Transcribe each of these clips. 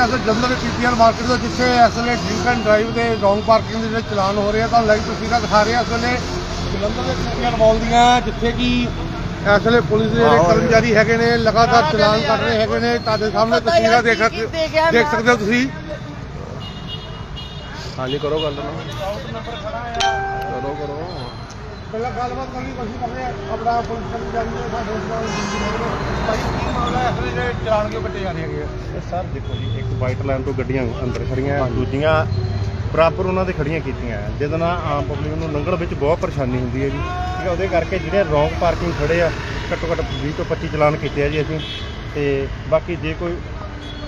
ਆ ਅਸਲ Jalandhar PPR market ਤੋਂ ਜਿੱਥੇ ਇਸ ਵੇਲੇ ਡਰਿੰਕ ਐਂਡ ਡਰਾਈਵ ਦੇ ਰੋਂਗ ਪਾਰਕਿੰਗ ਦੇ ਜਿਹੜੇ ਚਲਾਨ ਹੋ ਰਹੇ ਆ ਤੁਹਾਨੂੰ ਲਾਈਵ ਤਸਵੀਰਾਂ ਦਿਖਾ ਰਹੇ ਆ ਇਸ ਵੇਲੇ ਜਲੰਧਰ ਦੇ ਪੀਪੀਆਰ ਮਾਲ ਦੀਆਂ ਜਿੱਥੇ ਕਿ ਇਸ ਵੇਲੇ ਪੁਲਿਸ ਦੇ ਜਿਹੜੇ ਕਰਮਚਾਰੀ ਹੈਗੇ ਨੇ ਲਗਾਤਾਰ ਚਲਾਨ ਕੱਟ ਰਹੇ ਹੈਗੇ ਨੇ ਤੁਹਾਡੇ ਸਾਹਮਣੇ ਤਸਵੀਰਾਂ ਦੇਖ ਸਕਦੇ ਦੇਖ ਸਕਦੇ ਹੋ ਤੁਸੀਂ। ਹਾਂਜੀ ਕਰੋ ਗੱਲ ਨਾ ਕਰੋ ਕਰੋ ਪਹਿਲਾਂ ਗੱਲਬਾਤ ਕਰਨੀ ਕੋਸ਼ਿਸ਼ ਕਰਦੇ ਆ ਆਪਣਾ ਪੁਲਿਸ ਕਰਮਚਾਰੀ ਸਾਡੇ ਨਾਲ ਭਾਈ ਕੀ ਮਾਮਲਾ ਹੈ? ਇਸ ਜਿਹੜੇ ਚਲਾਨ ਕਿਉਂ ਕੱਟੇ ਜਾ ਰਹੇ ਹੈਗੇ ਆ। ਇਹ ਸਰ ਦੇਖੋ ਜੀ ਇੱਕ ਵਾਈਟ ਲਾਈਨ ਤੋਂ ਗੱਡੀਆਂ ਅੰਦਰ ਖੜੀਆਂ ਦੂਜੀਆਂ ਬਰਾਬਰ ਉਹਨਾਂ ਦੇ ਖੜੀਆਂ ਕੀਤੀਆਂ ਹੈ, ਜਿਹਦੇ ਨਾਲ ਆਮ ਪਬਲਿਕ ਨੂੰ ਲੰਘਣ ਵਿੱਚ ਬਹੁਤ ਪਰੇਸ਼ਾਨੀ ਹੁੰਦੀ ਹੈ ਜੀ। ਠੀਕ ਹੈ ਉਹਦੇ ਕਰਕੇ ਜਿਹੜੇ ਰੌਂਗ ਪਾਰਕਿੰਗ ਖੜੇ ਆ ਘੱਟੋ ਘੱਟ 20 ਤੋਂ 25 ਚਲਾਨ ਕੀਤੇ ਆ ਜੀ ਅਸੀਂ। ਤੇ ਬਾਕੀ ਜੇ ਕੋਈ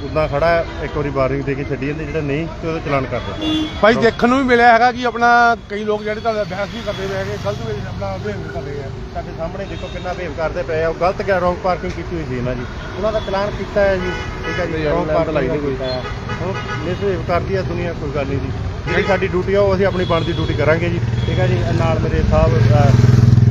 ਉਦਾਂ ਖੜਾ ਹੈ, ਇੱਕ ਵਾਰੀ ਵਾਰਨਿੰਗ ਦੇ ਕੇ ਛੱਡੀ ਜਾਂਦੇ ਜਿਹੜਾ ਨਹੀਂ ਤੇ ਉਹਦਾ ਚਲਾਨ ਕਰ ਦਿੰਦੇ ਭਾਈ ਦੇਖਣ ਨੂੰ ਵੀ ਮਿਲਿਆ ਹੈਗਾ ਕਿ ਆਪਣਾ ਕਈ ਲੋਕ ਜਿਹੜੇ ਤਾਂ ਬਹਿਸ ਵੀ ਕਰਦੇ ਪਏ ਹੈਗੇ ਗਲਤ ਵੀ ਆਪਣਾ ਬਿਹੇਵ ਕਰ ਰਹੇ ਆ। ਸਾਡੇ ਸਾਹਮਣੇ ਦੇਖੋ ਕਿੰਨਾ ਬਿਹੇਵ ਕਰਦੇ ਪਏ ਆ ਉਹ ਗਲਤ ਗਿਆ ਰੌਂਗ ਪਾਰਕਿੰਗ ਕੀਤੀ ਹੋਈ ਸੀ ਇਹਨਾਂ ਜੀ ਉਹਨਾਂ ਦਾ ਚਲਾਨ ਕੀਤਾ ਹੈ ਜੀ ਠੀਕ ਹੈ ਜੀ ਰੌਂਗ ਪਾਰਕਿੰਗ ਕੀਤਾ ਹੈ। ਹੁਣ ਮਿਸਬਿਹੇਵ ਕਰਦੀ ਆ ਦੁਨੀਆ ਕੋਈ ਗੱਲ ਨਹੀਂ ਜੀ। ਜਿਹੜੀ ਸਾਡੀ ਡਿਊਟੀ ਆ ਉਹ ਅਸੀਂ ਆਪਣੀ ਬਣਦੀ ਡਿਊਟੀ ਕਰਾਂਗੇ ਜੀ। ਠੀਕ ਹੈ ਜੀ ਇਹ ਨਾਲ ਮੇਰੇ ਸਾਹਿਬ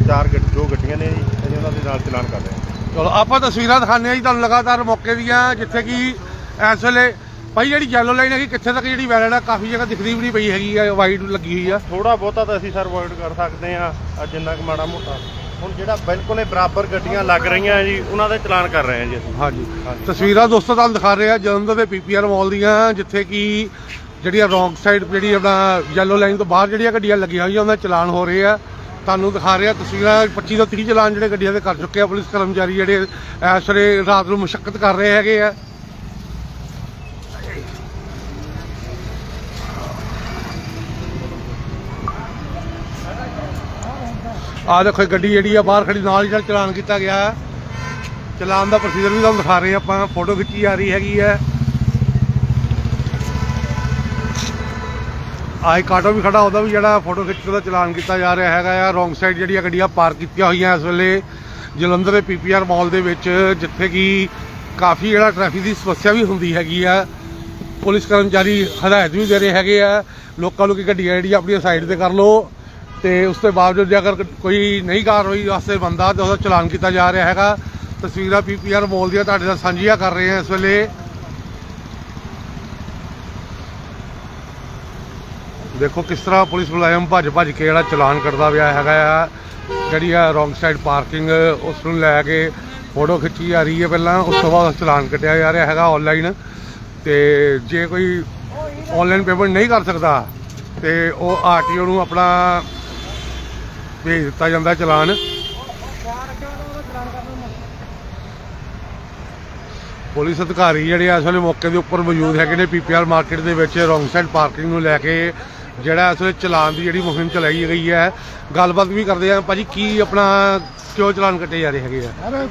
ਚਾਰ ਗੱਡ- ਦੋ ਗੱਡੀਆਂ ਨੇ ਜੀ ਅਸੀਂ ਉਹਨਾਂ ਦੇ ਨਾਲ ਚਲਾਨ ਕਰ ਰਹੇ ਹਾਂ। ਚਲੋ ਆਪਾਂ ਤਸਵੀਰਾਂ ਦਿਖਾਉਂਦੇ ਆ ਜੀ ਤੁਹਾਨੂੰ ਲਗਾਤਾਰ ਮੌਕੇ ਦੀਆਂ ਜਿੱਥੇ ਕਿ ਇਸ ਵੇਲੇ ਭਾਈ ਜਿਹੜੀ ਯੈਲੋ ਲਾਈਨ ਹੈਗੀ ਕਿੱਥੇ ਤੱਕ ਜਿਹੜੀ ਵੈਲਿਡ ਆ ਕਾਫੀ ਜਗ੍ਹਾ ਦਿਖਦੀ ਵੀ ਨਹੀਂ ਪਈ ਹੈਗੀ ਆ ਵਾਈਟ ਲੱਗੀ ਹੋਈ ਆ। ਥੋੜਾ ਬਹੁਤਾ ਤਾਂ ਅਸੀਂ ਸਰ ਅਵੋਇਡ ਕਰ ਸਕਦੇ ਆ ਜਿੰਨਾ ਕੁ ਮਾੜਾ ਮੋਟਾ। ਹੁਣ ਜਿਹੜਾ ਬਿਲਕੁਲ ਹੀ ਬਰਾਬਰ ਗੱਡੀਆਂ ਲੱਗ ਰਹੀਆਂ ਜੀ ਉਹਨਾਂ ਦਾ ਚਲਾਨ ਕਰ ਰਹੇ ਹਾਂ ਜੀ ਅਸੀਂ। ਹਾਂਜੀ। ਤਸਵੀਰਾਂ ਦੋਸਤੋ ਤੁਹਾਨੂੰ ਦਿਖਾ ਰਹੇ ਆ ਜਲੰਧਰ ਦੇ ਪੀਪੀਆਰ ਮਾਲ ਦੀਆਂ ਜਿੱਥੇ ਕਿ ਜਿਹੜੀਆਂ ਰੌਂਗ ਸਾਈਡ ਜਿਹੜੀ ਆਪਣਾ ਯੈਲੋ ਲਾਈਨ ਤੋਂ ਬਾਹਰ ਜਿਹੜੀਆਂ ਗੱਡੀਆਂ ਲੱਗੀਆਂ ਹੋਈਆਂ ਉਹਨਾਂ ਦੇ ਚਲਾਨ ਹੋ ਰਹੇ ਆ। ਤੁਹਾਨੂੰ ਦਿਖਾ ਰਹੇ ਤਸਵੀਰਾਂ 25 ਤੋਂ 30 ਚਲਾਨ ਜਿਹੜੇ ਗੱਡੀਆਂ ਦੇ ਕਰ ਚੁੱਕੇ ਆ ਪੁਲਿਸ ਕਰਮਚਾਰੀ ਜਿਹੜੇ ਇਸ ਵੇਲੇ ਰਾਤ ਨੂੰ ਮੁਸ਼ਕਲ ਕਰ ਰਹੇ ਹੈਗੇ ਆ। ਆ ਦੇਖੋ, ਗੱਡੀ ਜਿਹੜੀ ਆ ਬਾਹਰ ਖੜੀ, ਨਾਲ ਹੀ ਨਾਲ ਚਲਾਨ ਕੀਤਾ ਗਿਆ ਹੈ। ਚਲਾਨ ਦਾ ਪ੍ਰੋਸੀਜਰ ਵੀ ਤੁਹਾਨੂੰ ਦਿਖਾ ਰਹੇ ਹਾਂ ਆਪਾਂ ਫੋਟੋ ਖਿੱਚੀ ਆ ਰਹੀ ਹੈਗੀ ਹੈ। ਆ ਕਾਟੋ ਵੀ ਖੜਾ, ਉਹਦਾ ਵੀ ਜਿਹੜਾ ਫੋਟੋ ਖਿੱਚਣ ਦਾ ਚਲਾਨ ਕੀਤਾ ਜਾ ਰਿਹਾ ਹੈਗਾ ਆ। ਰੋਂਗ ਸਾਈਡ ਜਿਹੜੀਆਂ ਗੱਡੀਆਂ ਪਾਰਕ ਕੀਤੀਆਂ ਹੋਈਆਂ ਇਸ ਵੇਲੇ ਜਲੰਧਰ ਦੇ ਪੀਪੀਆਰ ਮਾਲ ਦੇ ਵਿੱਚ, ਜਿੱਥੇ ਕਿ ਕਾਫੀ ਜਿਹੜਾ ਟ੍ਰੈਫਿਕ ਦੀ ਸਮੱਸਿਆ ਵੀ ਹੁੰਦੀ ਹੈਗੀ ਆ। ਪੁਲਿਸ ਕਰਮਚਾਰੀ ਹਦਾਇਤ ਵੀ ਦੇ ਰਹੇ ਹੈਗੇ ਆ। ਲੋਕਾਂ ਨੂੰ ਕਿ ਗੱਡੀਆਂ ਜਿਹੜੀਆਂ ਆਪਣੀਆਂ ਸਾਈਡ ਤੇ ਕਰ ਲਓ। ਤੇ ਉਸ ਤੋਂ ਬਾਵਜੂਦ ਜੇ ਅਗਰ ਕੋਈ ਨਹੀਂ ਕਾਰਵਾਈ ਵਾਸਤੇ ਬੰਦਾ ਤਾਂ ਉਹਦਾ ਚਲਾਨ ਕੀਤਾ ਜਾ ਰਿਹਾ ਹੈਗਾ। ਤਸਵੀਰਾਂ ਪੀਪੀਆਰ ਮਾਲ ਦੀਆਂ ਤੁਹਾਡੇ ਨਾਲ ਸਾਂਝੀਆਂ ਕਰ ਰਹੇ ਹਾਂ ਇਸ ਵੇਲੇ। ਦੇਖੋ ਕਿਸ ਤਰ੍ਹਾਂ ਪੁਲਿਸ ਮੁਲਾਜ਼ਮ ਭੱਜ ਭੱਜ ਕੇ ਜਿਹੜਾ ਚਲਾਨ ਕੱਟਦਾ ਪਿਆ ਹੈਗਾ ਆ। ਜਿਹੜੀ ਆ ਰੋਂਗ ਸਾਈਡ ਪਾਰਕਿੰਗ, ਉਸ ਨੂੰ ਲੈ ਕੇ ਫੋਟੋ ਖਿੱਚੀ ਜਾ ਰਹੀ ਹੈ ਪਹਿਲਾਂ, ਉਸ ਤੋਂ ਬਾਅਦ ਚਲਾਨ ਕੱਟਿਆ ਜਾ ਰਿਹਾ ਹੈਗਾ ਆਨਲਾਈਨ ਤੇ ਜੇ ਕੋਈ ਆਨਲਾਈਨ ਪੇਮੈਂਟ ਨਹੀਂ ਕਰ ਸਕਦਾ, ਤੇ ਉਹ ਆਰਟੀਓ ਨੂੰ ਆਪਣਾ ਭੇਜ ਦਿੱਤਾ ਜਾਂਦਾ ਚਲਾਨ। ਪੁਲਿਸ ਅਧਿਕਾਰੀ ਜਿਹੜੇ ਆ ਇਸ ਵੇਲੇ ਮੌਕੇ ਦੇ ਉੱਪਰ ਮੌਜੂਦ ਹੈਗੇ ਨੇ ਪੀਪੀਆਰ ਮਾਰਕੀਟ ਦੇ ਵਿੱਚ ਰੋਂਗ ਸਾਈਡ ਪਾਰਕਿੰਗ ਨੂੰ ਲੈ ਕੇ ਜਿਹੜਾ ਇਸ ਵੇਲੇ ਚਲਾਨ ਦੀ ਜਿਹੜੀ ਮੁਹਿੰਮ ਚਲਾਈ ਗਈ ਹੈ। ਗੱਲਬਾਤ ਵੀ ਕਰਦੇ ਆ ਭਾਜੀ ਕੀ ਆਪਣਾ ਕਿਉਂ ਚਲਾਨ ਕੱਟੇ ਜਾ ਰਹੇ ਹੈਗੇ ਆ? ਅਰੇ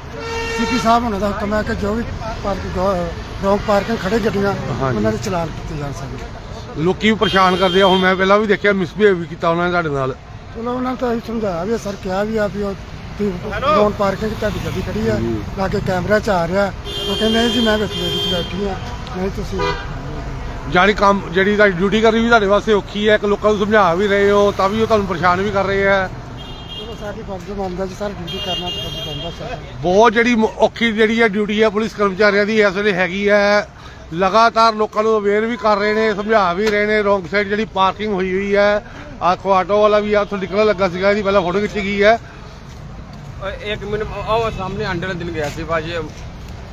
ਸੀਪੀ ਸਾਹਿਬ ਉਹਨਾਂ ਦਾ ਹੁਕਮ ਹੈ ਕਿ ਜੋ ਵੀ ਪਾਰਕ ਰੌਂਗ ਪਾਰਕਿੰਗ ਖੜੇ ਗੱਡੀਆਂ। ਉਹਨਾਂ ਦੇ ਚਲਾਨ ਕੀਤੇ ਜਾਣ ਸਕਦੇ ਲੋਕੀ ਵੀ ਪਰੇਸ਼ਾਨ ਕਰਦੇ ਆ। ਹੁਣ ਮੈਂ ਪਹਿਲਾਂ ਵੀ ਦੇਖਿਆ ਮਿਸਬਿਹੇਵ ਵੀ ਕੀਤਾ ਉਹਨਾਂ ਨੇ ਤੁਹਾਡੇ ਨਾਲ। ਚਲੋ ਉਹਨਾਂ ਤਾਂ ਅਸੀਂ ਸਮਝਾਇਆ ਵੀ ਸਰ ਕਿਹਾ ਵੀ ਆ ਵੀ ਉਹ ਰੌਂਗ ਪਾਰਕਿੰਗ ਤੁਹਾਡੀ ਗੱਡੀ ਖੜੀ ਆ ਲਾਗੇ ਕੈਮਰਾ ਚ ਆ ਰਿਹਾ। ਉਹ ਕਹਿੰਦੇ ਨਹੀਂ ਜੀ ਮੈਂ ਵਿੱਚ ਗੱਡੀ ਚ ਬੈਠੀ ਆ। ਨਹੀਂ ਤੁਸੀਂ ਜਾਨੀ ਕੰਮ ਜਿਹੜੀ ਤੁਹਾਡੀ ਡਿਊਟੀ ਕਰਨੀ ਵੀ ਤੁਹਾਡੇ ਵਾਸਤੇ ਔਖੀ ਹੈ ਕਿ ਲੋਕਾਂ ਨੂੰ ਸਮਝਾ ਵੀ ਰਹੇ ਹੋ ਤਾਂ ਵੀ ਉਹ ਤੁਹਾਨੂੰ ਪਰੇਸ਼ਾਨ ਵੀ ਕਰ ਰਹੇ ਆ। ਚਲੋ ਸਾਡੀ ਫਰਜ਼ ਬਣਦਾ ਜੀ ਸਰ ਡਿਊਟੀ ਕਰਨਾ ਤਾਂ ਫਰਜ਼ ਬਣਦਾ ਸਰ। ਬਹੁਤ ਜਿਹੜੀ ਔਖੀ ਜਿਹੜੀ ਹੈ ਡਿਊਟੀ ਹੈ ਪੁਲਿਸ ਕਰਮਚਾਰੀਆਂ ਦੀ ਇਸ ਵੇਲੇ ਹੈਗੀ ਹੈ ਲਗਾਤਾਰ ਲੋਕਾਂ ਨੂੰ ਅਵੇਅਰ ਵੀ ਕਰ ਰਹੇ ਨੇ ਸਮਝਾ ਵੀ ਰਹੇ ਨੇ ਰੋਂਗ ਸਾਈਡ ਜਿਹੜੀ ਪਾਰਕਿੰਗ ਹੋਈ ਹੋਈ ਹੈ ਆਖੋ ਆਟੋ ਵਾਲਾ ਵੀ ਆਥੋਂ ਨਿਕਲਣ ਲੱਗਾ ਸੀਗਾ ਇਹਦੀ ਪਹਿਲਾਂ ਫੋਟੋ ਖਿੱਚੀ ਗਈ ਹੈ। ਇੱਕ ਮਿੰਟ ਉਹ ਸਾਹਮਣੇ ਅੰਡੇ ਦਿਨ ਗਿਆ ਸੀ ਭਾਜੀ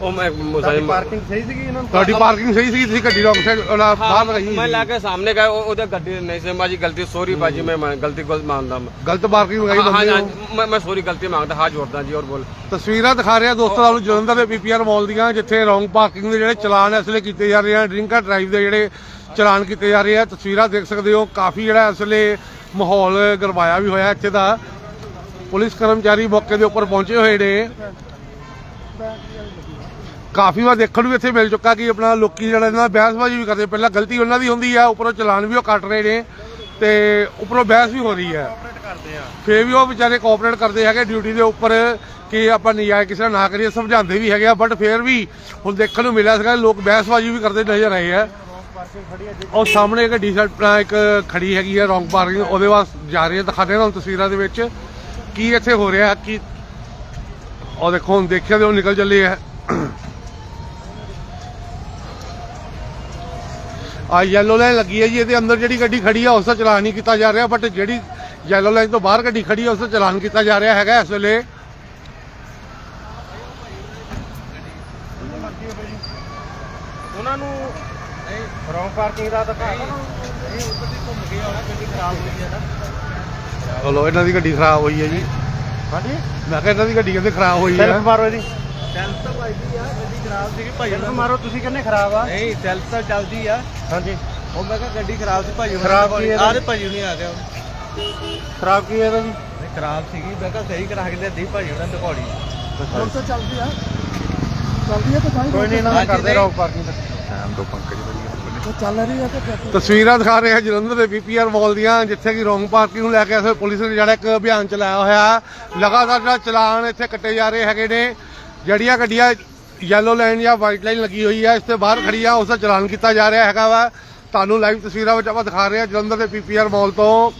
ਉਹ ਮੈਂ ਮੁਸਾਇਮ ਪਾਰਕਿੰਗ ਸਹੀ ਸੀਗੀ ਇਹਨਾਂ ਨੂੰ? ਤੁਹਾਡੀ ਪਾਰਕਿੰਗ ਸਹੀ ਸੀਗੀ ਤੁਸੀਂ ਗੱਡੀ ਰੌਂਗ ਸਾਈਡ ਉਹਨਾਂ ਬਾਹਰ ਲਗਾਈ ਮੈਂ ਲਾ ਕੇ ਸਾਹਮਣੇ ਗਏ ਉਹਦੇ ਗੱਡੀ ਨਹੀਂ ਸੀ ਭਾਜੀ ਗਲਤੀ ਸੋਰੀ ਭਾਜੀ ਮੈਂ ਗਲਤੀ ਕੋਲ ਮੰਨਦਾ ਮੈਂ। ਗਲਤ ਪਾਰਕਿੰਗ ਲਗਾਈ ਬੰਦੇ ਹਾਂ ਮੈਂ ਮੈਂ ਸੋਰੀ ਗਲਤੀ ਮੰਗਦਾ ਹਾਂ ਜੋੜਦਾ ਜੀ ਔਰ ਬੋਲ। ਤਸਵੀਰਾਂ ਦਿਖਾ ਰਿਹਾ ਦੋਸਤਾਂ ਤੁਹਾਨੂੰ ਜਲੰਧਰ ਦੇ ਪੀਪੀਆਰ ਮਾਲ ਦੀਆਂ ਜਿੱਥੇ ਰੌਂਗ ਪਾਰਕਿੰਗ ਦੇ ਜਿਹੜੇ ਚਲਾਨ ਇਸ ਵੇਲੇ ਕੀਤੇ ਜਾ ਰਹੇ ਹਨ ਡਰਿੰਕ ਡਰਾਈਵ ਦੇ ਜਿਹੜੇ ਚਲਾਨ ਕੀਤੇ ਜਾ ਰਹੇ ਆ। ਤਸਵੀਰਾਂ ਦੇਖ ਸਕਦੇ ਹੋ। ਕਾਫੀ ਜਿਹੜਾ ਇਸ ਵੇਲੇ ਮਾਹੌਲ ਗਰਮਾਇਆ ਵੀ ਹੋਇਆ ਇੱਥੇ ਦਾ। ਪੁਲਿਸ ਕਰਮਚਾਰੀ ਮੌਕੇ ਦੇ ਉੱਪਰ ਪਹੁੰਚੇ ਹੋਏ ਨੇ। ਕਾਫੀ ਵਾਰ ਦੇਖਣ ਨੂੰ ਵੀ ਇੱਥੇ ਮਿਲ ਚੁੱਕਾ ਕਿ ਆਪਣਾ ਲੋਕੀ ਜਿਹੜਾ ਇਹਨਾਂ ਨਾਲ ਬਹਿਸਬਾਜ਼ੀ ਵੀ ਕਰਦੇ। ਪਹਿਲਾਂ ਗਲਤੀ ਉਹਨਾਂ ਦੀ ਹੁੰਦੀ ਆ, ਉੱਪਰੋਂ ਚਲਾਨ ਵੀ ਉਹ ਕੱਟ ਰਹੇ ਨੇ ਤੇ ਉੱਪਰੋਂ ਬਹਿਸ ਵੀ ਹੋ ਰਹੀ ਹੈ ਕਰਦੇ ਫੇਰ ਵੀ ਉਹ ਵਿਚਾਰੇ ਕੋਆਪਰੇਟ ਕਰਦੇ ਹੈਗੇ ਡਿਊਟੀ ਦੇ ਉੱਪਰ ਕਿ ਆਪਾਂ ਨਜਾਇਜ਼ ਕਿਸੇ ਨਾਲ ਨਾ ਕਰੀਏ, ਸਮਝਾਉਂਦੇ ਵੀ ਹੈਗੇ ਆ ਬਟ ਫੇਰ ਵੀ ਹੁਣ ਦੇਖਣ ਨੂੰ ਮਿਲਿਆ ਸੀਗਾ, ਲੋਕ ਬਹਿਸਬਾਜ਼ੀ ਵੀ ਕਰਦੇ ਨਜ਼ਰ ਆਏ ਆ। ਉਹ ਸਾਹਮਣੇ ਇੱਕ ਡੀ ਇੱਕ ਖੜੀ ਹੈਗੀ ਆ, ਰੌਂਗ ਪਾਰਕਿੰਗ ਉਹਦੇ ਵਾਸ ਜਾ ਰਹੀ ਹੈ ਦਿਖਾਦੇ ਤੁਹਾਨੂੰ ਤਸਵੀਰਾਂ ਦੇ ਵਿੱਚ ਕੀ ਇੱਥੇ ਹੋ ਰਿਹਾ, ਕੀ ਉਹ ਦੇਖੋ, ਹੁਣ ਦੇਖਿਆ ਤੇ ਉਹ ਨਿਕਲ ਚੱਲੇ ਆ ਆ ਯੈਲੋ ਲਾਈਨ ਲੱਗੀ ਹੈ ਜੀ, ਇਹਦੇ ਅੰਦਰ ਜਿਹੜੀ ਗੱਡੀ ਖੜੀ ਆ, ਉਸ ਦਾ ਚਲਾਨ ਨਹੀਂ ਕੀਤਾ ਜਾ ਰਿਹਾ ਬਟ ਜਿਹੜੀ ਯੈਲੋ ਲਾਈਨ ਤੋਂ ਬਾਹਰ ਗੱਡੀ ਖੜੀ ਆ, ਉਸ ਦਾ ਚਲਾਨ ਕੀਤਾ ਜਾ ਰਿਹਾ ਹੈਗਾ ਇਸ ਵੇਲੇ ਉਹਨਾਂ ਨੂੰ ਰੌਂਗ ਪਾਰਕਿੰਗ ਦਾ ਦਿਖਾ ਇਹ ਉੱਧਰ ਦੀ ਘੁੰਮ ਕੇ ਆਉਣਾ ਗੱਡੀ ਖਰਾਬ ਹੋਈ ਹੈ ਨਾ ਉਹ ਲੋ ਇਹਨਾਂ ਦੀ ਗੱਡੀ ਖਰਾਬ ਹੋਈ ਹੈ ਜੀ। ਹਾਂਜੀ? ਮੈਂ ਕਿਹਾ ਇਹਨਾਂ ਦੀ ਗੱਡੀ ਕਹਿੰਦੇ ਖਰਾਬ ਹੋਈ ਹੈ। ਸੈਲਫ ਮਾਰੋ ਇਹਦੀ। ਸੈਲਫ ਤਾਂ ਵੱਜਦੀ ਆ ਗੱਡੀ ਖਰਾਬ ਸੀਗੀ ਭਾਈ ਸੈਲਫ ਮਾਰੋ ਤੁਸੀਂ ਕਹਿੰਦੇ ਖਰਾਬ ਆ। ਨਹੀਂ ਸੈਲਫ ਤਾਂ ਚੱਲਦੀ ਆ। ਹਾਂਜੀ। ਉਹ ਮੈਂ ਕਿਹਾ ਗੱਡੀ ਖਰਾਬ ਸੀ ਭਾਈ ਖਰਾਬ ਕੀ ਹੈ ਆ ਤੇ ਭਾਈ ਨਹੀਂ ਆ ਗਿਆ। ਖਰਾਬ ਕੀ ਹੈ ਇਹਨਾਂ ਦੀ ਖਰਾਬ ਸੀਗੀ ਮੈਂ ਕਿਹਾ ਸਹੀ ਕਰਾ ਕੇ ਲਿਆਦੀ ਭਾਈ ਉਹਨਾਂ ਤੋਂ ਘੋੜੀ। ਹੁਣ ਤਾਂ ਚੱਲਦੀ ਆ ਚੱਲਦੀ ਆ। ਤਾਂ ਕੋਈ ਨਹੀਂ ਇਹਨਾਂ ਕਰਦੇ ਰਹੋ ਪਾਰਕਿੰਗ ਦਾ ਸ਼ਾਮ ਦੋ ਪੰਕਜ ਵਧੀਆ ਤਾਂ ਚੱਲ ਰਹੀ ਹੈ ਤੇ ਤਸਵੀਰਾਂ ਦਿਖਾ ਰਹੇ ਹਾਂ ਜਲੰਧਰ ਦੇ ਪੀਪੀਆਰ ਮਾਲ ਦੀਆਂ, ਜਿੱਥੇ ਕਿ ਰੋਂਗ ਪਾਰਕਿੰਗ ਨੂੰ ਲੈ ਕੇ ਇਸ ਪੁਲਿਸ ਨੇ ਜਿਹੜਾ ਇੱਕ ਅਭਿਆਨ ਚਲਾਇਆ ਹੋਇਆ। ਹੈ। ਲਗਾਤਾਰ ਜਿਹੜਾ ਚਲਾਨ ਇੱਥੇ ਕੱਟੇ ਜਾ ਰਹੇ ਹੈਗੇ ਨੇ। ਜਿਹੜੀਆਂ ਗੱਡੀਆਂ ਯੈਲੋ ਲਾਈਨ ਜਾਂ ਵਾਈਟ ਲਾਈਨ ਲੱਗੀ ਹੋਈ ਹੈ ਇਸ ਤੇ ਬਾਹਰ ਖੜੀ ਆ ਉਸ ਦਾ ਚਲਾਨ ਕੀਤਾ ਜਾ ਰਿਹਾ ਹੈਗਾ ਵਾ। ਤੁਹਾਨੂੰ ਲਾਈਵ ਤਸਵੀਰਾਂ ਵਿੱਚ ਆਪਾਂ ਦਿਖਾ ਰਹੇ ਹਾਂ ਜਲੰਧਰ ਦੇ ਪੀਪੀਆਰ ਮਾਲ ਤੋਂ,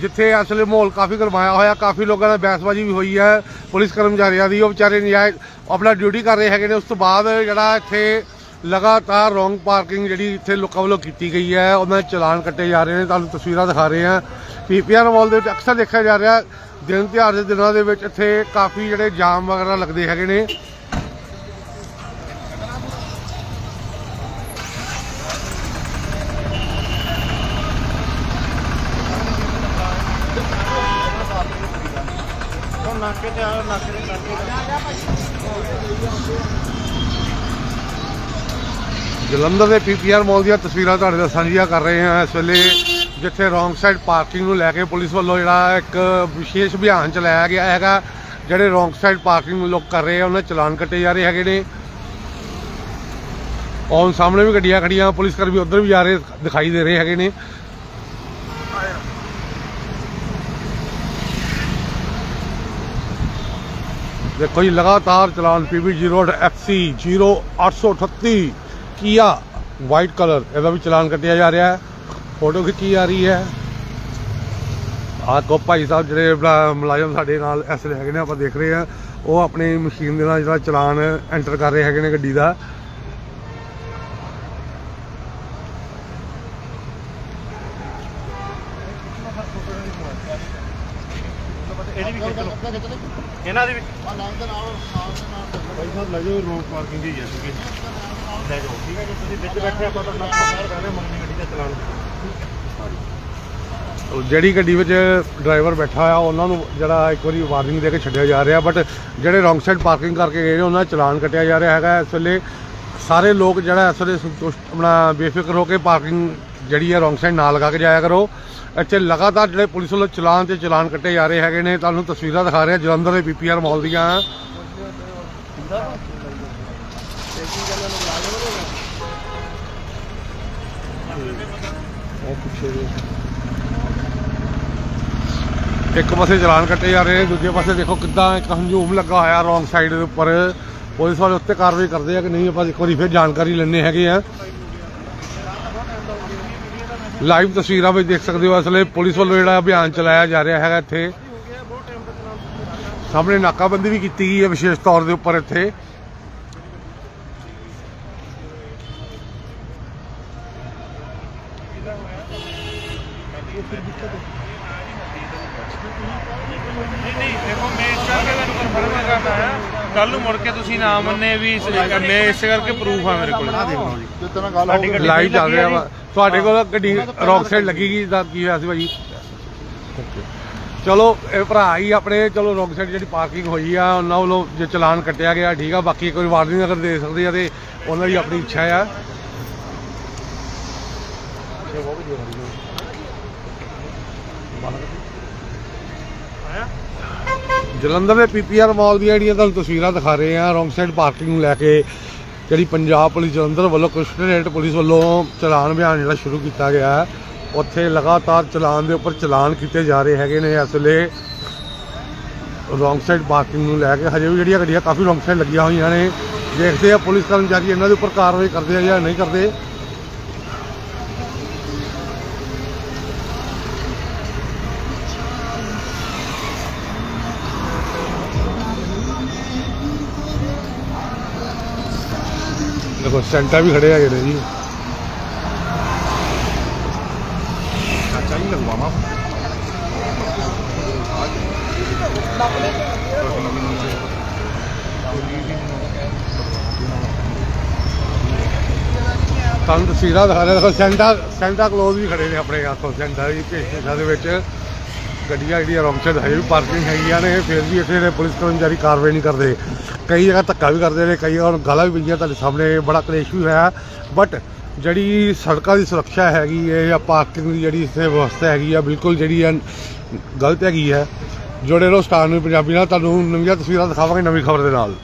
ਜਿੱਥੇ ਅਸਲੇ ਮਾਹੌਲ ਕਾਫੀ ਗਰਮਾਇਆ ਹੋਇਆ। ਕਾਫੀ ਲੋਕਾਂ ਨਾਲ ਬਹਿਸਬਾਜ਼ੀ ਵੀ ਹੋਈ ਹੈ ਪੁਲਿਸ ਕਰਮਚਾਰੀਆਂ ਦੀ, ਉਹ ਵਿਚਾਰੇ ਨਜਾਇਜ਼ ਆਪਣਾ ਡਿਊਟੀ ਕਰ ਰਹੇ ਹੈਗੇ ਨੇ। ਉਸ ਤੋਂ ਬਾਅਦ ਜਿਹੜਾ ਇੱਥੇ ਲਗਾਤਾਰ ਰੋਂਗ ਪਾਰਕਿੰਗ ਜਿਹੜੀ ਇੱਥੇ ਲੋਕਾਂ ਵੱਲੋਂ ਕੀਤੀ ਗਈ ਹੈ ਉਹਨਾਂ ਦੇ ਚਲਾਨ ਕੱਟੇ ਜਾ ਰਹੇ ਨੇ, ਤੁਹਾਨੂੰ ਤਸਵੀਰਾਂ ਦਿਖਾ ਰਹੇ ਹਾਂ। ਪੀਪੀਆਰ ਮਾਲ ਦੇ ਵਿੱਚ ਅਕਸਰ ਦੇਖਿਆ ਜਾ ਰਿਹਾ, ਦਿਨ ਤਿਉਹਾਰ ਦੇ ਦਿਨਾਂ ਦੇ ਵਿੱਚ ਇੱਥੇ ਕਾਫੀ ਜਿਹੜੇ ਜਾਮ ਵਗੈਰਾ ਲੱਗਦੇ ਹੈਗੇ ਨੇ। ਨਾਕੇ ਤੇ ਆਓ ਨਾਕੇ ਦੇ ਨਾਕੇ ਜਲੰਧਰ ਦੇ ਪੀਪੀਆਰ ਮਾਲ ਦੀਆਂ ਤਸਵੀਰਾਂ ਤੁਹਾਡੇ ਨਾਲ ਸਾਂਝੀਆਂ ਕਰ ਰਹੇ ਹਾਂ ਇਸ ਵੇਲੇ, ਜਿੱਥੇ ਰੋਂਗ ਸਾਈਡ ਪਾਰਕਿੰਗ ਨੂੰ ਲੈ ਕੇ ਪੁਲਿਸ ਵੱਲੋਂ ਜਿਹੜਾ ਇੱਕ ਵਿਸ਼ੇਸ਼ ਅਭਿਆਨ ਚਲਾਇਆ ਗਿਆ ਹੈਗਾ, ਜਿਹੜੇ ਰੋਂਗ ਸਾਈਡ ਪਾਰਕਿੰਗ ਲੋਕ ਕਰ ਰਹੇ ਆ, ਉਹਨਾਂ ਚਲਾਨ ਕੱਟੇ ਜਾ ਰਹੇ ਹੈਗੇ ਨੇ। ਔਨ ਸਾਹਮਣੇ ਵੀ ਗੱਡੀਆਂ ਖੜੀਆਂ ਪੁਲਿਸ ਕਰਮੀ ਉਧਰ ਵੀ ਜਾ ਰਹੇ, ਦਿਖਾਈ ਦੇ ਰਹੇ ਹੈਗੇ ਨੇ। ਦੇਖੋ ਜੀ, ਲਗਾਤਾਰ ਚਲਾਨ ਪੀਬੀ 08 FC 0838 ਕੀਆ ਵਾਈਟ ਕਲਰ ਇਹਦਾ ਵੀ ਚਲਾਨ ਕੱਟਿਆ ਜਾ ਰਿਹਾ ਹੈ। ਫੋਟੋ ਖਿੱਚੀ ਜਾ ਰਹੀ ਹੈ। ਆਹ ਕੋ ਭਾਈ ਸਾਹਿਬ ਜਿਹੜੇ ਮੁਲਾਜ਼ਮ ਸਾਡੇ ਨਾਲ ਇਸ ਵੇਲੇ ਹੈਗੇ ਨੇ ਆਪਾਂ ਦੇਖ ਰਹੇ ਹਾਂ। ਉਹ ਆਪਣੀ ਮਸ਼ੀਨ ਦੇ ਨਾਲ ਜਿਹੜਾ ਚਲਾਨ ਐਂਟਰ ਕਰ ਰਹੇ ਹੈਗੇ ਨੇ ਗੱਡੀ ਦਾ। ਇਹਦੀ ਵੀ ਖਿੱਚ ਲਓ ਇਹਨਾਂ ਦੀ ਵੀ ਭਾਈ ਸਾਹਿਬ ਲੈ ਜਾਓ ਰੋਂਗ ਪਾਰਕਿੰਗ ਹੀ ਹੈ ਸੀਗੇ ਲੈ ਜਾਓ ਠੀਕ ਹੈ ਜੀ, ਤੁਸੀਂ ਵਿੱਚ ਬੈਠੇ ਆਪਾਂ ਤੁਹਾਡਾ ਬਾਹਰ ਕਰ ਮੰਗਣੀ ਗੱਡੀ ਦਾ। ਚਲਾਨ ਜਿਹੜੀ ਗੱਡੀ ਵਿੱਚ ਡਰਾਈਵਰ ਬੈਠਾ ਆ ਉਹਨਾਂ ਨੂੰ ਜਿਹੜਾ ਇੱਕ ਵਾਰੀ ਵਾਰਨਿੰਗ ਦੇ ਕੇ ਛੱਡਿਆ ਜਾ ਰਿਹਾ ਬਟ ਜਿਹੜੇ ਰੋਂਗ ਸਾਈਡ ਪਾਰਕਿੰਗ ਕਰਕੇ ਗਏ ਨੇ, ਉਹਨਾਂ ਦਾ ਚਲਾਨ ਕੱਟਿਆ ਜਾ ਰਿਹਾ ਹੈਗਾ। ਇਸ ਵੇਲੇ ਸਾਰੇ ਲੋਕ ਜਿਹੜਾ ਇਸ ਵੇਲੇ ਸੰਤੁਸ਼ਟ, ਆਪਣਾ ਬੇਫਿਕਰ ਹੋ ਕੇ ਪਾਰਕਿੰਗ ਜਿਹੜੀ ਹੈ ਰੋਂਗ ਸਾਈਡ ਨਾਲ ਲਗਾ ਕੇ ਜਾਇਆ ਕਰੋ। ਇੱਥੇ ਲਗਾਤਾਰ ਜਿਹੜੇ ਪੁਲਿਸ ਵੱਲੋਂ ਚਲਾਨ ਤੇ ਚਲਾਨ ਕੱਟੇ ਜਾ ਰਹੇ ਹੈਗੇ ਨੇ। ਤੁਹਾਨੂੰ ਤਸਵੀਰਾਂ ਦਿਖਾ ਰਿਹਾ ਜਲੰਧਰ ਦੇ ਪੀਪੀਆਰ ਮਾਲ ਦੀਆਂ। ਇੱਕ ਪਾਸੇ ਚਲਾਨ ਕੱਟੇ ਜਾ ਰਹੇ ਨੇ, ਦੂਜੇ ਪਾਸੇ ਦੇਖੋ ਕਿੱਦਾਂ ਇੱਕ ਹੰਝੂਮ ਲੱਗਾ ਹੋਇਆ ਰੋਂਗ ਸਾਈਡ ਦੇ ਉੱਪਰ। ਪੁਲਿਸ ਵਾਲੇ ਉੱਤੇ ਕਾਰਵਾਈ ਕਰਦੇ ਆ ਕਿ ਨਹੀਂ, ਆਪਾਂ ਇੱਕ ਵਾਰੀ ਫਿਰ ਜਾਣਕਾਰੀ ਲੈਣੇ ਹੈਗੇ ਆ। ਲਾਈਵ ਤਸਵੀਰਾਂ ਵਿੱਚ ਦੇਖ ਸਕਦੇ ਹੋ ਅਸਲੇ ਪੁਲਿਸ ਵੱਲੋਂ ਜਿਹੜਾ ਅਭਿਆਨ ਚਲਾਇਆ ਜਾ ਰਿਹਾ ਹੈਗਾ ਇੱਥੇ। ਸਾਹਮਣੇ ਨਾਕਾਬੰਦੀ ਵੀ ਕੀਤੀ ਗਈ ਹੈ ਵਿਸ਼ੇਸ਼ ਤੌਰ ਦੇ ਉੱਪਰ ਇੱਥੇ। ਕੱਲ ਨੂੰ ਮੁੜ ਕੇ ਤੁਸੀਂ ਨਾ ਮੰਨੇ ਵੀ ਇਸ- ਮੈਂ ਇਸ ਕਰਕੇ ਪ੍ਰੂਫ ਆ ਮੇਰੇ ਕੋਲ। ਜਿੱਤਨਾ ਗੱਲ ਹੋ ਗਈ ਲਾਈਵ ਚੱਲ ਰਿਹਾ ਵਾ। ਤੁਹਾਡੇ ਕੋਲ ਗੱਡੀ ਰੌਂਗ ਸਾਈਡ ਲੱਗੇਗੀ ਦਾ ਕੀ ਹੋਇਆ ਸੀ ਭਾਜੀ? ਚਲੋ ਇਹ ਭਰਾ ਹੀ ਆਪਣੇ ਚਲੋ ਰੌਂਗ ਸਾਈਡ ਜਿਹੜੀ ਪਾਰਕਿੰਗ ਹੋਈ ਆ ਉਹਨਾਂ ਵੱਲੋਂ ਜੇ ਚਲਾਨ ਕੱਟਿਆ ਗਿਆ ਠੀਕ ਆ ਬਾਕੀ ਕੋਈ ਵਾਰਨਿੰਗ ਅਗਰ ਦੇ ਸਕਦੇ ਆ ਤੇ ਉਹਨਾਂ ਦੀ ਆਪਣੀ ਇੱਛਾ ਆ। ਜਲੰਧਰ ਦੇ ਪੀਪੀਆਰ ਮਾਲ ਦੀਆਂ ਜਿਹੜੀਆਂ ਤੁਹਾਨੂੰ ਤਸਵੀਰਾਂ ਦਿਖਾ ਰਹੇ ਆ ਰੋਂਗ ਸਾਈਡ ਪਾਰਕਿੰਗ ਨੂੰ ਲੈ ਕੇ, ਜਿਹੜੀ ਪੰਜਾਬ ਪੁਲਿਸ ਜਲੰਧਰ ਵੱਲੋਂ ਕਮਿਸ਼ਨਰੇਟ ਪੁਲਿਸ ਵੱਲੋਂ ਚਲਾਨ ਅਭਿਆਨ ਜਿਹੜਾ ਸ਼ੁਰੂ ਕੀਤਾ ਗਿਆ ਹੈ, ਉੱਥੇ ਲਗਾਤਾਰ ਚਲਾਨ ਦੇ ਉੱਪਰ ਚਲਾਨ ਕੀਤੇ ਜਾ ਰਹੇ ਹੈਗੇ ਨੇ, ਇਸ ਵੇਲੇ ਰੋਂਗ ਸਾਈਡ ਪਾਰਕਿੰਗ ਨੂੰ ਲੈ ਕੇ ਹਜੇ ਵੀ ਜਿਹੜੀਆਂ ਗੱਡੀਆਂ ਕਾਫੀ ਰੋਂਗ ਸਾਈਡ ਲੱਗੀਆਂ ਹੋਈਆਂ ਨੇ, ਦੇਖਦੇ ਆ ਪੁਲਿਸ ਕਰਮਚਾਰੀ ਇਹਨਾਂ ਦੇ ਉੱਪਰ ਕਾਰਵਾਈ ਕਰਦੇ ਆ ਜਾਂ ਨਹੀਂ ਕਰਦੇ। देखो सेंटा भी खड़े है जी तस्वीर दिखा रहे देखो सेंटा सेंटा क्लोज भी खड़े ने अपने हाथों सेंटा भी भेजा ਗੱਡੀਆਂ ਜਿਹੜੀਆਂ ਰੌਂਗ ਸਾਈਡ ਹਜੇ ਵੀ ਪਾਰਕਿੰਗ ਹੈਗੀਆਂ ਨੇ, ਫਿਰ ਵੀ ਇੱਥੇ ਦੇ ਪੁਲਿਸ ਕਰਮਚਾਰੀ ਕਾਰਵਾਈ ਨਹੀਂ ਕਰਦੇ। ਕਈ ਜਗ੍ਹਾ ਧੱਕਾ ਵੀ ਕਰਦੇ ਨੇ, ਕਈ ਜਗ੍ਹਾ ਗਾਲਾਂ ਵੀ ਪਈਆਂ ਤੁਹਾਡੇ ਸਾਹਮਣੇ ਬੜਾ ਕਲੇਸ਼ ਵੀ ਹੋਇਆ। ਬਟ ਜਿਹੜੀ ਸੜਕਾਂ ਦੀ ਸੁਰੱਖਿਆ ਹੈਗੀ ਹੈ, ਜਾਂ ਪਾਰਕਿੰਗ ਦੀ ਜਿਹੜੀ ਇੱਥੇ ਵਿਵਸਥਾ ਹੈਗੀ ਆ, ਬਿਲਕੁਲ ਜਿਹੜੀ ਹੈ ਗਲਤ ਹੈਗੀ ਹੈ। ਜੁੜੇ ਰਹੋ ਸਟਾਰ ਨੂੰ ਪੰਜਾਬੀ ਨਾਲ, ਤੁਹਾਨੂੰ ਨਵੀਆਂ ਤਸਵੀਰਾਂ ਦਿਖਾਵਾਂਗੇ ਨਵੀਂ ਖਬਰ ਦੇ ਨਾਲ।